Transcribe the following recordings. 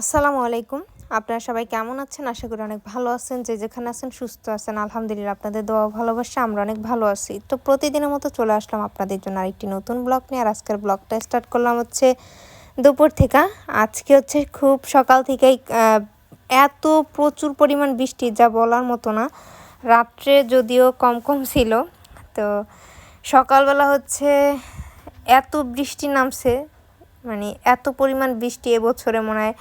আসসালামু আলাইকুম। আপনারা সবাই কেমন আছেন? আশা করি অনেক ভালো আছেন। যে যেখানে আছেন সুস্থ আছেন। আলহামদুলিল্লাহ আপনাদের দোয়া ভালোবাসা আমরা অনেক ভালো আছি। তো প্রতিদিনের মতো চলে আসলাম আপনাদের জন্য আরেকটি নতুন ব্লগ নিয়ে। আর আজকের ব্লগটা স্টার্ট করলাম হচ্ছে দুপুর থেকে। আজকে হচ্ছে খুব সকাল থেকেই এত প্রচুর পরিমাণ বৃষ্টি, যা বলার মতো না। রাত্রে যদিও কম কম ছিল। তো সকালবেলা হচ্ছে এত বৃষ্টি নামছে মানে এত পরিমাণ বৃষ্টি এবছরে মনে হয়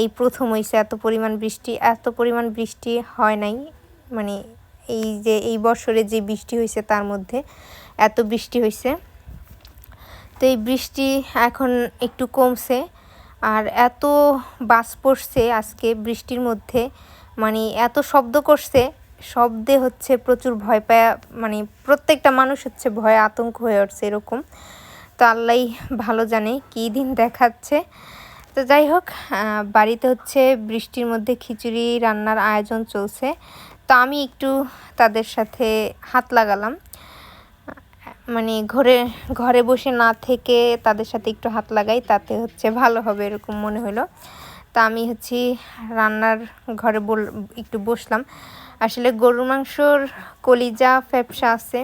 এই প্রথম হয়েছে এত পরিমাণ বৃষ্টি, এত পরিমাণ বৃষ্টি হয় নাই। মানে এই যে এই বছরে যে বৃষ্টি হয়েছে তার মধ্যে এত বৃষ্টি হয়েছে তো এই বৃষ্টি এখন একটু কমছে আর এত বাস পড়ছে আজকে বৃষ্টির মধ্যে। মানে এত শব্দ করছে, শব্দে হচ্ছে প্রচুর ভয় পায় মানে প্রত্যেকটা মানুষ হচ্ছে ভয়ে আতঙ্ক হয়ে উঠছে এরকম। তো আল্লাহ ভালো জানে কী দিন দেখাচ্ছে। তো যাই হোক বাড়িতে হচ্ছে বৃষ্টির মধ্যে খিচুড়ি রান্নার আয়োজন চলছে। তো আমি একটু তাদের সাথে হাত লাগালাম। মানে ঘরে ঘরে বসে না থেকে তাদের সাথে একটু হাত লাগাই, তাতে হচ্ছে ভালো হবে এরকম মনে হলো। তা আমি হচ্ছে রান্নার ঘরে বল, একটু বসলাম। আসলে গরুর মাংসর কলিজা, ফ্যাপসা আছে।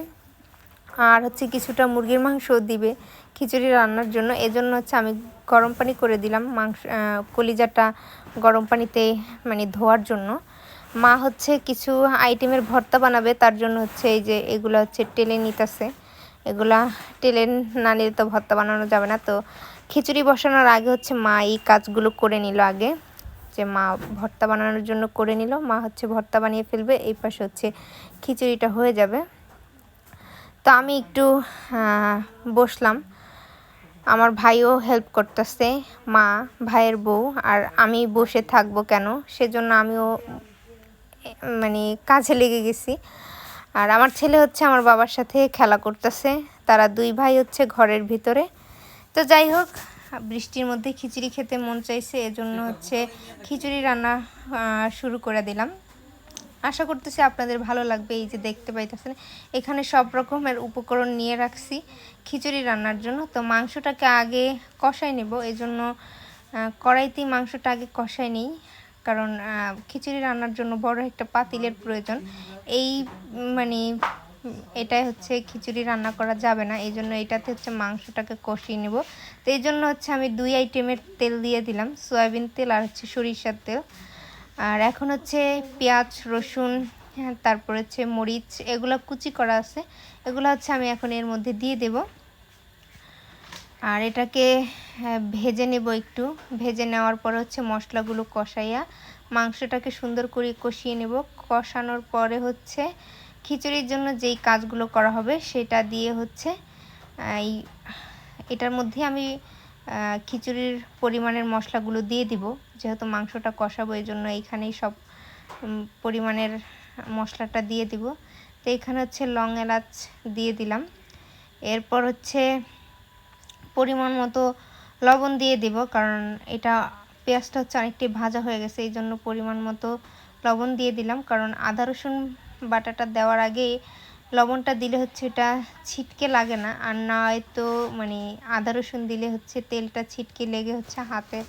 আর হচ্ছে কিছুটা মুরগির মাংস দিবে। খিচুড়ি রান্নার জন্য। এজন্য হচ্ছে আমি গরম পানি করে দিলাম মাংস কলিজাটা গরম পানিতে মানে ধোয়ার জন্য। মা হচ্ছে কিছু আইটেমের ভর্তা বানাবে, তার জন্য হচ্ছে এই যে এগুলো হচ্ছে টেলে নিতেছে। এগুলা টেলে না নিলে তো ভর্তা বানানো যাবে না। তো খিচুড়ি বসানোর আগে হচ্ছে মা এই কাজগুলো করে নিল আগে, যে মা ভর্তা বানানোর জন্য করে নিল। মা হচ্ছে ভর্তা বানিয়ে ফেলবে, এই পাশে হচ্ছে খিচুড়িটা হয়ে যাবে। তো আমি একটু বসলাম। আমার ভাইও হেল্প করতেছে, মা, ভাইয়ের বউ, আর আমি বসে থাকব কেন? সেজন্য আমিও মানে কাজে লেগে গেছি। আর আমার ছেলে হচ্ছে আমার বাবার সাথে খেলা করতেছে, তারা দুই ভাই হচ্ছে ঘরের ভিতরে। তো যাই হোক, বৃষ্টির মধ্যে খিচুড়ি খেতে মন চাইছে, এজন্য হচ্ছে খিচুড়ি রান্না শুরু করে দিলাম। আশা করতেছি আপনাদের ভালো লাগবে, এই যে দেখতে পাইতেছেন। এখানে সব রকমের উপকরণ নিয়ে রাখছি খিচুড়ি রান্নার জন্য। তো মাংসটাকে আগে কষাই নেব এই জন্য কড়াইতেই মাংসটা আগে কষাই নিই, কারণ খিচুড়ি রান্নার জন্য বড় একটা পাতিলের প্রয়োজন। এই মানে এটাই হচ্ছে খিচুড়ি রান্না করা যাবে না এই জন্য এটাতে হচ্ছে মাংসটাকে কষিয়ে নেব। তো এই জন্য হচ্ছে আমি দুই আইটেমের তেল দিয়ে দিলাম, সয়াবিন তেল আর হচ্ছে সরিষার তেল। আর এখন হচ্ছে পেঁয়াজ রসুন হ্যাঁ, তারপর হচ্ছে মরিচ এগুলো কুচি করা আছে। এগুলো হচ্ছে আমি এখন এর মধ্যে দিয়ে দেব। আর এটাকে হ্যাঁ, ভেজে নেব একটু। ভেজে নেওয়ার পর হচ্ছে মশলাগুলো কষাইয়া মাংসটাকে সুন্দর করে কষিয়ে নেব। কষানোর পরে হচ্ছে খিচুড়ির জন্য যেই কাজগুলো করা হবে সেটা দিয়ে হচ্ছে এই এটার মধ্যে আমি খিচুড়ির পরিমাণের মশলাগুলো দিয়ে দিব। যেহেতু মাংসটা কষাবো এই জন্য এইখানেই সব পরিমাণের মশলাটা দিয়ে দিব। তো এখানে হচ্ছে লং এলাচ দিয়ে দিলাম। এরপর হচ্ছে পরিমাণ মতো লবণ দিয়ে দিব, কারণ এটা পেঁয়াজটা হচ্ছে অনেকটাই ভাজা হয়ে গেছে এই জন্য পরিমাণ মতো লবণ দিয়ে দিলাম। কারণ আদা রসুন বাটাটা দেওয়ার আগে লবণটা দিলে হচ্ছে এটা ছিটকে লাগে না। আর না হয়তো মানে আদা রসুন দিলে হচ্ছে তেলটা ছিটকে লেগে হচ্ছে হাতের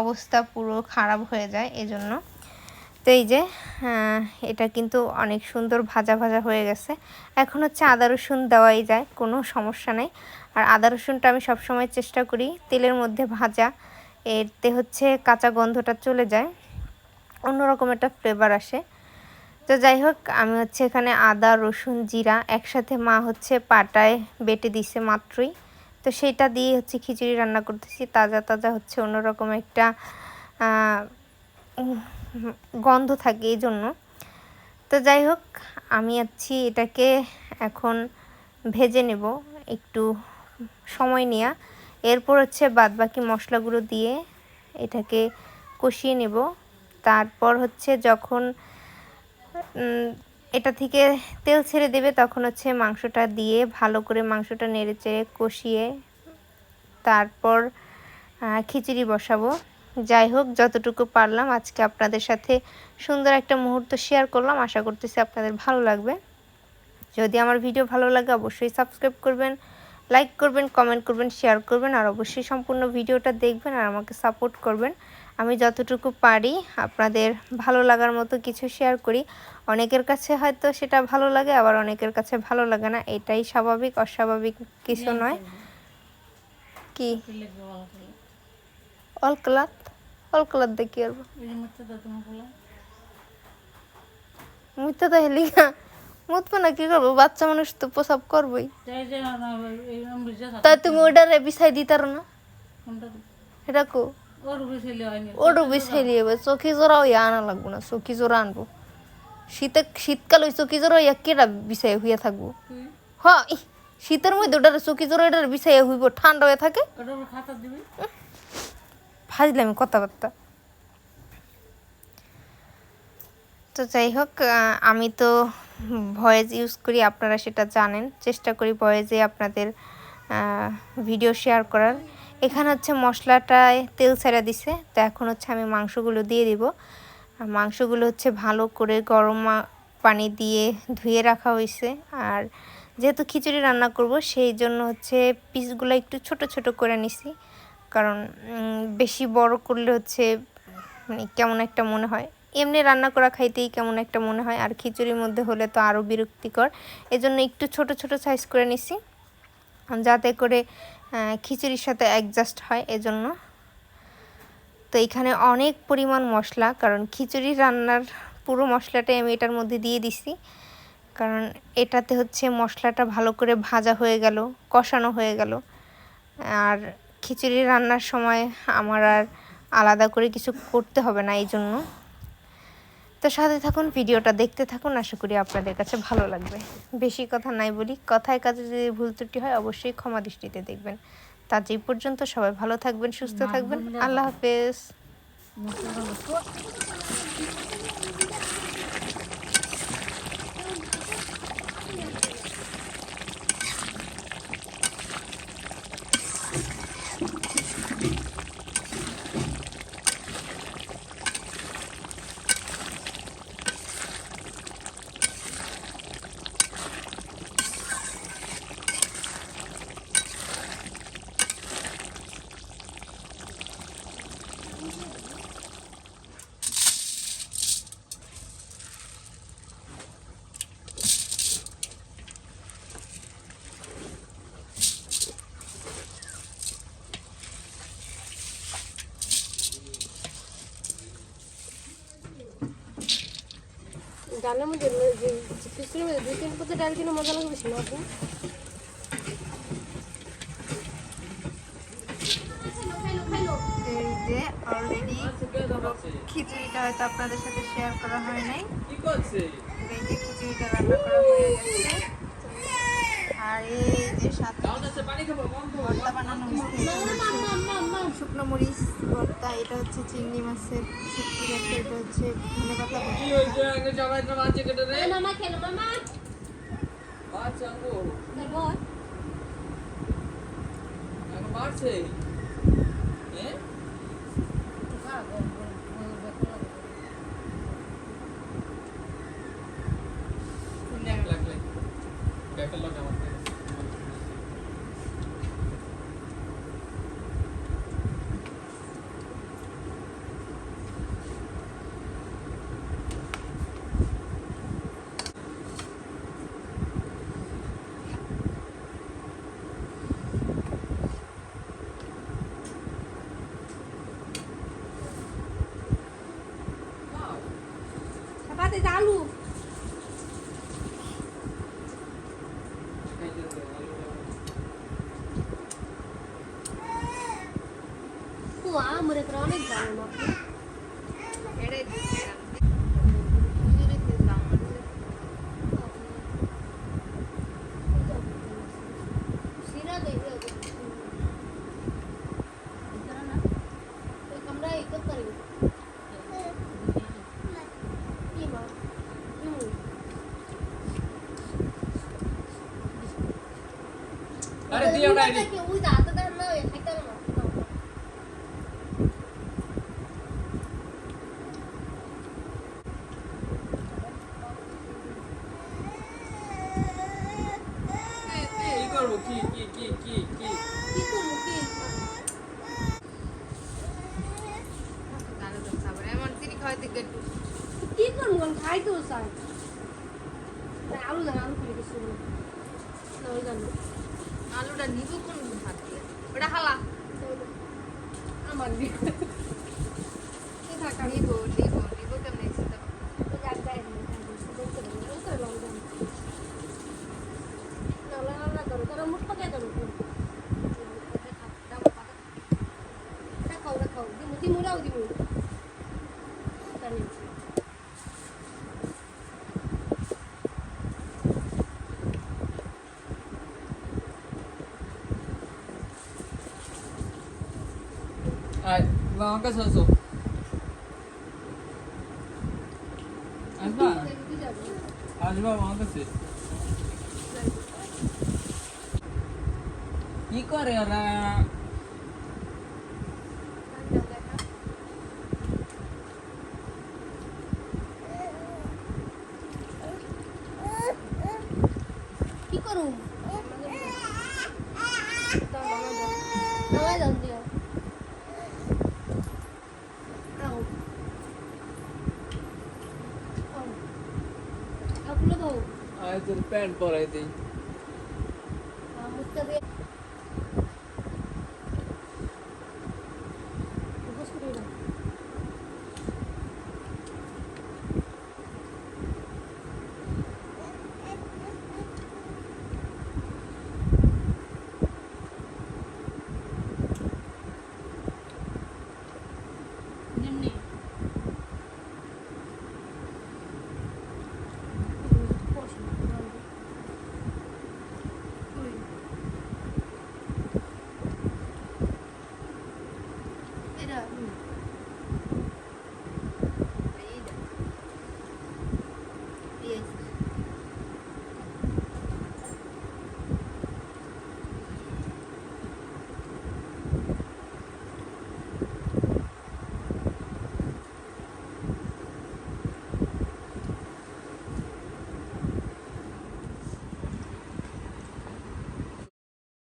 অবস্থা পুরো খারাপ হয়ে যায় এজন্য। তো এই যে এটা কিন্তু অনেক সুন্দর ভাজা ভাজা হয়ে গেছে। এখন হচ্ছে আদা রসুন দেওয়াই যায়, কোনো সমস্যা নেই। আর আদা রসুনটা আমি সবসময় চেষ্টা করি তেলের মধ্যে ভাজা, এতে হচ্ছে কাঁচা গন্ধটা চলে যায়। অন্যরকম একটা ফ্লেভার আসে। তো যাই হোক, আমি হচ্ছে এখানে আদা, রসুন, জিরা একসাথে মা হচ্ছে পাটায় বেটে দিছে মাত্রই। তো সেটা দিয়ে হচ্ছে খিচুড়ি রান্না করতেছি। তাজা তাজা হচ্ছে অন্যরকম একটা গন্ধ থাকে এই জন্য তো যাই হোক, আমি আছি এটাকে এখন ভেজে নেব একটু সময় নেওয়া এরপর হচ্ছে বাদবাকি মশলাগুলো দিয়ে এটাকে কষিয়ে নেব। তারপর হচ্ছে যখন এটা থেকে তেল ছেড়ে দেবে, তখন হচ্ছে মাংসটা দিয়ে ভালো করে মাংসটা নেড়ে চেড়ে কষিয়ে তারপর খিচুড়ি বসাবো। যাই হোক, যতটুকু পারলাম আজকে আপনাদের সাথে সুন্দর একটা মুহূর্ত শেয়ার করলাম। আশা করতেছি আপনাদের ভালো লাগবে। যদি আমার ভিডিও ভালো লাগে, অবশ্যই সাবস্ক্রাইব করবেন লাইক করবেন কমেন্ট করবেন শেয়ার করবেন, আর অবশ্যই সম্পূর্ণ ভিডিওটা দেখবেন আর আমাকে সাপোর্ট করবেন। আমি যতটুকু পারি আপনাদের ভালো লাগার মতো কিছু শেয়ার করি। অনেকের কাছে হয়তো সেটা ভালো লাগে আবার অনেকের কাছে ভালো লাগে না। এটাই স্বাভাবিক অস্বাভাবিক কিছু নয়। কি? অলকলাত অলকলাত দেখি আর মুইতে তো হেলি মুতবো না কি করব? বাচ্চা মানুষ তো প্রসাব করবোই। তাই তুমি ওটারে বিছাই দিতার না। এটা কো? ওটু বিছাই দিয়ে চকি জোড়া ওই আনা লাগবো না চকি জোড়া আনব। শীতে শীতকাল ওই চকি জোড়া ইয়া কেটা বিছাই হইয়া থাকব। হ্যাঁ ই, শীতের মধ্যে ওটারে চকি জোড়া এটার বিছাইয়া হইব ঠান্ডা হয়ে থাকে। ফাজলামি কথাবার্তা। তো যাই হোক আমি তো ভয়েস ইউজ করি আপনারা সেটা জানেন। চেষ্টা করি ভয়েসে আপনাদের ভিডিও শেয়ার করার। এখানে হচ্ছে মশলাটায় তেল ছেড়ে দিছে, তো এখন হচ্ছে আমি মাংসগুলো দিয়ে দিব। আর মাংসগুলো হচ্ছে ভালো করে গরম পানি দিয়ে ধুয়ে রাখা হয়েছে। আর যেহেতু খিচুড়ি রান্না করব, সেই জন্য হচ্ছে পিসগুলো একটু ছোট ছোট করে নিছি। কারণ বেশি বড় করলে হচ্ছে মানে কেমন একটা মনে হয়। এমনি রান্না করা খাইতেই কেমন একটা মনে হয়। আর খিচুড়ির মধ্যে হলে তো আরও বিরক্তিকর। এজন্য একটু ছোট ছোট সাইজ করে নিছি। যাতে করে খিচুড়ির সাথে অ্যাডজাস্ট হয় এজন্য। তো এখানে অনেক পরিমাণ মশলা, কারণ খিচুড়ি রান্নার পুরো মশলাটাই আমি এটার মধ্যে দিয়ে দিছি। কারণ এটাতে হচ্ছে মশলাটা ভালো করে ভাজা হয়ে গেল, কষানো হয়ে গেল। আর খিচুড়ি রান্নার সময় আমার আর আলাদা করে কিছু করতে হবে না এই জন্য তো সাথে থাকুন ভিডিওটা দেখতে থাকুন আশা করি আপনাদের কাছে ভালো লাগবে। বেশি কথা নাই বলি কথায় কাজে যদি ভুল ত্রুটি হয় অবশ্যই ক্ষমা দৃষ্টিতে দেখবেন। তা যে পর্যন্ত সবাই ভালো থাকবেন সুস্থ থাকবেন। আল্লাহ হাফেজ। ডালের মধ্যে খিচুড়ির মধ্যে দুই তিন পথে ডাল দিলে মজা লাগবে বেশি না আপু? এই যে অলরেডি খিচুড়িটা হয়তো আপনাদের সাথে শেয়ার করা হয় নাই। খিচুড়িটা রান্না করা হয়ে গেছে। আর এই যে সাথে ভর্তা বানানো শুকনো মরিচ ভর্তা এটা হচ্ছে চিংড়ি মাছের শুক্তি ভর্তা এটা হচ্ছে ধনে পাতা ভর্তা। মামা খেলো Giá. আলু দেন আলু করে কিছু না ওই জানো আলুটা নিব কোন হাত দিয়ে? ওটা হালা। আমার কি থাকা নিব নিব নিব কেমনে সেটা ওই যাক যাই না বলতে পারি ওই করে লং জানো না না না করো তারা মুখ পাকাই দেবো রাখাও রাখাও দিমু দিমু রাও দিমু জানি আয় আমার কাছে আসো আসবা দেখি যাব আসবা আমার কাছে কি করে ওরা কি আয় তোর প্যান্ট পরাই দিই।